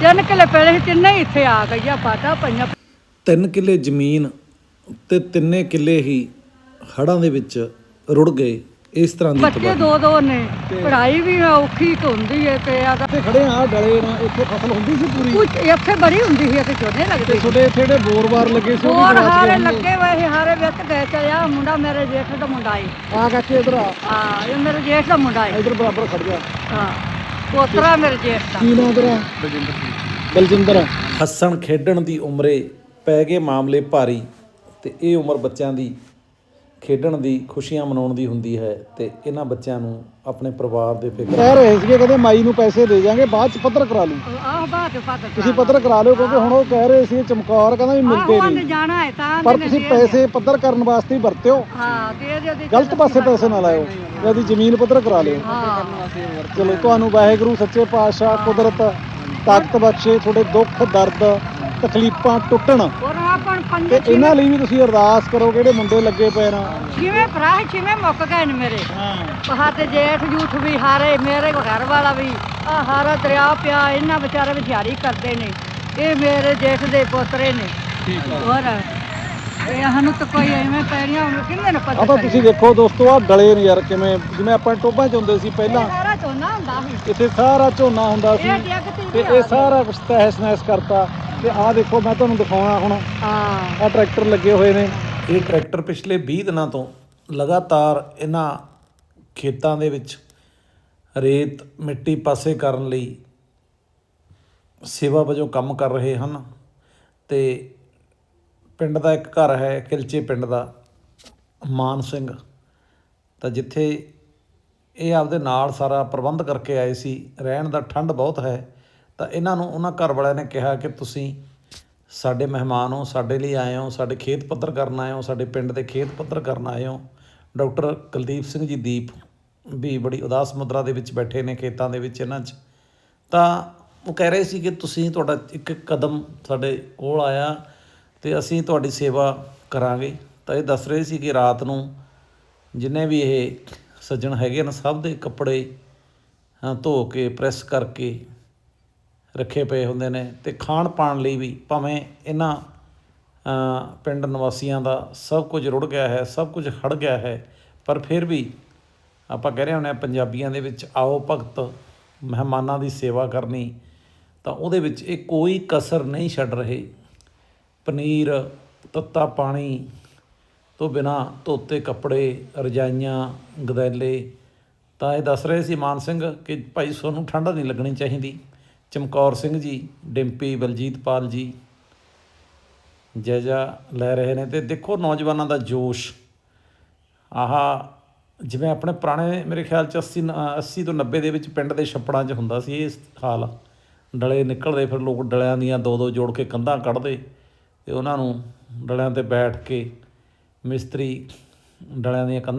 ਤਿੰਨ ਕਿੱਲੇ ਪੈਲੇ ਸੀ ਤਿੰਨੇ ਹੀ ਇੱਥੇ ਆ ਗਈਆਂ ਬਾਟਾ ਪਈਆਂ। ਤਿੰਨ ਕਿੱਲੇ ਜ਼ਮੀਨ ਤੇ ਤਿੰਨੇ ਕਿੱਲੇ ਹੀ ਹੜਾਂ ਦੇ ਵਿੱਚ ਰੁੜ ਗਏ ਇਸ ਤਰ੍ਹਾਂ ਦੀ ਬੱਚੇ ਦੋ ਦੋ ਨੇ ਪੜ੍ਹਾਈ ਵੀ ਔਖੀ ਕੁ ਹੁੰਦੀ ਹੈ ਤੇ ਆ ਇੱਥੇ ਖੜੇ ਆ ਡਲੇ ਨਾਲ ਇੱਥੇ ਫਸਲ ਹੁੰਦੀ ਸੀ ਪੂਰੀ? ਕੁਝ ਇੱਥੇ ਬੜੀ ਹੁੰਦੀ ਸੀ ਤੇ ਝੋਨੇ ਤੇ ਲੱਗਦੇ ਸੀ। ਤੁਹਾਡੇ ਇੱਥੇ ਜਿਹੜੇ ਬੋਰ-ਬਾਰ ਲੱਗੇ ਸੀ ਉਹ ਵੀ ਹੋਰ ਹੋਣਗੇ। ਲੱਗੇ ਹੋਏ ਸੀ ਹਾਰੇ ਵਿੱਚ ਗਏ ਚਲਿਆ ਮੁੰਡਾ ਮੇਰੇ ਜੇਠ ਦਾ ਮੁੰਡਾ ਹੈ ਆ ਕਾਕੇ ਇਧਰ ਆ। ਹਾਂ ਇਹ ਮੇਰੇ ਜੇਠ ਦਾ ਮੁੰਡਾ ਹੈ ਇਧਰ ਬਰਾਬਰ ਖੜ ਜਾ ਹਾਂ। ਪੋਤਰਾ ਮੇਰੇ ਜੇਠ ਦਾ। ਕੀ ਨਾਮ ਤੇਰਾ? ਬਲਜਿੰਦਰ ਬਲਜਿੰਦਰ। ਹੱਸਣ ਖੇਡਣ ਦੀ ਉਮਰੇ ਪੈ ਗਏ ਮਾਮਲੇ ਭਾਰੀ ਤੇ ਇਹ ਉਮਰ ਬੱਚਿਆਂ ਦੀ ਖੇਡਣ ਦੀ ਖੁਸ਼ੀਆਂ ਮਨਾਉਣ ਦੀ ਹੁੰਦੀ ਹੈ ਤੇ ਇਹਨਾਂ ਬੱਚਿਆਂ ਨੂੰ ਆਪਣੇ ਪਰਿਵਾਰ ਦੇ ਫਿਕਰ ਕਹਿ ਰਹੇ ਸੀਗੇ ਕਹਿੰਦੇ ਮਾਈ ਨੂੰ ਪੈਸੇ ਦੇ ਜਾਾਂਗੇ ਬਾਅਦ ਚ ਪੱਤਰ ਕਰਾ ਲੂ ਆਹ ਬਾਤ ਪਤ ਤੁਸੀਂ ਪੱਤਰ ਕਰਾ ਲਿਓ ਕਿਉਂਕਿ ਹੁਣ ਉਹ ਕਹਿ ਰਹੇ ਸੀ ਚਮਕੌਰ ਕਹਿੰਦਾ ਵੀ ਮਿਲਦੇ ਆਹ ਨਹੀਂ। ਜਾਣਾ ਹੈ ਤਾਂ ਪਰ ਤੁਸੀਂ ਪੈਸੇ ਪੱਤਰ ਕਰਨ ਵਾਸਤੇ ਹੀ ਵਰਤਿਓ। ਹਾਂ ਤੇ ਇਹਦੇ ਉਹਦੀ ਗਲਤ ਪਾਸੇ ਪੈਸੇ ਨਾ ਲਾਇਓ ਇਹਦੀ ਜ਼ਮੀਨ ਪੱਤਰ ਕਰਾ ਲਿਓ। ਹਾਂ। ਚਲੋ ਤੁਹਾਨੂੰ ਵਾਹਿਗੁਰੂ ਸੱਚੇ ਪਾਤਸ਼ਾਹ ਕੁਦਰਤ ਤਾਕਤ ਬਖਸ਼ੇ ਤੁਹਾਡੇ ਦੁੱਖ ਦਰਦ ਤਕਲੀਫਾਂ ਟੁੱਟਣ। ਪੰਜ ਤੇ ਇਹਨਾਂ ਲਈ ਵੀ ਤੁਸੀਂ ਅਰਦਾਸ ਕਰੋ ਕਿਹੜੇ ਮੁੰਡੇ ਲੱਗੇ ਪਏ ਨਾ। ਛਿਵੇਂ ਭਰਾ ਛਿਵੇਂ ਮੁੱਕ ਗਏ ਨੇ ਮੇਰੇ। ਹਾਂ। ਤੇ ਜੇਠ ਜੂਠ ਵੀ ਹਾਰੇ ਮੇਰੇ ਘਰ ਵਾਲਾ ਵੀ। ਆ ਹਾਰਾ ਦਰਿਆ ਪਿਆ ਇਹਨਾਂ ਵਿਚਾਰੇ ਵਿਚਾਰੀ ਕਰਦੇ ਨੇ। ਇਹ ਮੇਰੇ ਜੇਠ ਦੇ ਪੋਤਰੇ ਨੇ। ਹੋਰ ਇਹ ਸਾਨੂੰ ਤਾਂ ਕੋਈ ਐਵੇਂ ਪੈਣੀਆਂ ਕਿੰਨੇ ਨੂੰ ਪਤਾ ਆ ਤਾਂ ਤੁਸੀਂ ਦੇਖੋ ਦੋਸਤੋ ਆ ਡਲੇ ਨੇ ਯਾਰ ਕਿਵੇਂ ਜਿਵੇਂ ਆਪਾਂ ਟੋਬਾਂ ਚ ਹੁੰਦੇ ਸੀ ਪਹਿਲਾਂ। ਸਾਰਾ ਝੋਨਾ ਹੁੰਦਾ ਸੀ। ਇੱਥੇ ਸਾਰਾ ਝੋਨਾ ਹੁੰਦਾ ਸੀ ਇਹ ਡਿੱਗ ਤੀ ਤੇ ਇਹ ਸਾਰਾ ਕੁਝ ਤਹਿਸ ਨਹਿਸ ਕਰਤਾ। ਤੇ ਆਹ ਦੇਖੋ ਮੈਂ ਤੁਹਾਨੂੰ ਦਿਖਾਉਣਾ ਹੁਣ। ਹਾਂ। ਆ ਟਰੈਕਟਰ ਲੱਗੇ ਹੋਏ ਨੇ। ਇਹ ਟਰੈਕਟਰ ਪਿਛਲੇ 20 ਦਿਨਾਂ ਤੋਂ ਲਗਾਤਾਰ ਇਹਨਾਂ ਖੇਤਾਂ ਦੇ ਵਿੱਚ ਰੇਤ ਮਿੱਟੀ ਪਾਸੇ ਕਰਨ ਲਈ ਸੇਵਾ ਵਜੋਂ ਕੰਮ ਕਰ ਰਹੇ ਹਨ। ਤੇ ਪਿੰਡ ਦਾ ਇੱਕ ਘਰ ਹੈ ਕਿਲਚੇ ਪਿੰਡ ਦਾ ਮਾਨ ਸਿੰਘ। ਤਾਂ ਜਿੱਥੇ ਇਹ ਆਪਦੇ ਨਾਲ ਸਾਰਾ ਪ੍ਰਬੰਧ ਕਰਕੇ ਆਏ ਸੀ ਰਹਿਣ ਦਾ ਠੰਡ ਬਹੁਤ ਹੈ। ਤਾਂ ਇਹਨਾਂ ਨੂੰ, ਉਹਨਾਂ ਘਰ ਵਾਲਿਆਂ ਨੇ ਕਿਹਾ ਕਿ ਤੁਸੀਂ ਸਾਡੇ ਮਹਿਮਾਨ ਹੋ, ਸਾਡੇ ਲਈ ਆਏ ਹੋ, ਸਾਡੇ ਖੇਤ ਪੱਧਰ ਕਰਨ ਆਏ ਹੋ, ਸਾਡੇ ਪਿੰਡ ਦੇ ਖੇਤ ਪੱਧਰ ਕਰਨ ਆਏ ਹੋ। ਡਾਕਟਰ ਕੁਲਦੀਪ ਸਿੰਘ ਜੀ ਦੀਪ ਵੀ ਬੜੀ ਉਦਾਸ ਮੁਦਰਾ ਦੇ ਵਿੱਚ ਬੈਠੇ ਨੇ ਖੇਤਾਂ ਦੇ ਵਿੱਚ ਇਹਨਾਂ 'ਚ। ਤਾਂ ਉਹ ਕਹਿ ਰਹੇ ਸੀ ਕਿ ਤੁਸੀਂ ਤੁਹਾਡਾ ਇੱਕ ਕਦਮ ਸਾਡੇ ਕੋਲ ਆਇਆ ਤੇ ਅਸੀਂ ਤੁਹਾਡੀ ਸੇਵਾ ਕਰਾਂਗੇ। ਤਾਂ ਇਹ ਦੱਸ ਰਹੇ ਸੀ ਕਿ ਰਾਤ ਨੂੰ ਜਿੰਨੇ ਵੀ ਇਹ ਸੱਜਣ ਹੈਗੇ ਨੇ, ਸਭ ਦੇ ਕੱਪੜੇ ਧੋ ਕੇ, ਪ੍ਰੈਸ ਕਰਕੇ ਰੱਖੇ ਪਏ ਹੁੰਦੇ ਨੇ ਤੇ ਖਾਣ ਪਾਣ ਲਈ ਵੀ ਭਾਵੇਂ ਇਹਨਾਂ ਪਿੰਡ ਨਿਵਾਸੀਆਂ ਦਾ ਸਭ ਕੁਝ ਰੁੜ ਗਿਆ ਹੈ, ਸਭ ਕੁਝ ਹੜ ਗਿਆ ਹੈ, ਪਰ ਫਿਰ ਵੀ ਆਪਾਂ ਕਹਿ ਰਹੇ ਹੁੰਦੇ ਹਾਂ ਪੰਜਾਬੀਆਂ ਦੇ ਵਿੱਚ ਆਓ ਭਗਤ, ਮਹਿਮਾਨਾਂ ਦੀ ਸੇਵਾ ਕਰਨੀ, ਤਾਂ ਉਹਦੇ ਵਿੱਚ ਇਹ ਕੋਈ ਕਸਰ ਨਹੀਂ ਛੱਡ ਰਹੇ। ਪਨੀਰ, ਤੱਤਾ ਪਾਣੀ ਤੋਂ ਬਿਨਾ ਧੋਤੇ ਕੱਪੜੇ, ਰਜਾਈਆਂ, ਗਦੈਲੇ, ਤਾਂ ਇਹ ਦੱਸ ਰਹੇ ਸੀ ਮਾਨ ਸਿੰਘ ਕਿ ਭਾਈ ਤੁਹਾਨੂੰ ਠੰਡ ਨਹੀਂ ਲੱਗਣੀ ਚਾਹੀਦੀ। ਚਮਕੌਰ ਸਿੰਘ ਜੀ ਡਿੰਪੀ ਬਲਜੀਤ ਪਾਲ ਜੀ ਜਾਇਜ਼ਾ ਲੈ ਰਹੇ ਨੇ ਤੇ ਦੇਖੋ ਨੌਜਵਾਨਾਂ ਦਾ ਜੋਸ਼। ਆਹ ਜਿਵੇਂ ਆਪਣੇ ਪੁਰਾਣੇ ਮੇਰੇ ਖਿਆਲ ਚ 80 ਨ- ਅ, 80 ਤੋਂ 90 ਦੇ ਵਿੱਚ ਪਿੰਡ ਦੇ ਛੱਪੜਾਂ 'ਚ ਹੁੰਦਾ ਸੀ ਇਹ ਹਾਲ। ਡਲੇ ਨਿਕਲਦੇ ਫਿਰ ਲੋਕ ਡਲਿਆਂ ਦੀਆਂ ਦੋ ਦੋ ਜੋੜ ਕੇ ਕੰਧਾਂ ਕੱਢਦੇ ਤੇ ਉਹਨਾਂ ਨੂੰ ਡਲਿਆਂ ਤੇ ਬੈਠ ਕੇ ਮਿਸਤਰੀ ਡਲਿਆਂ ਦੀਆਂ ਕੰਧਾਂ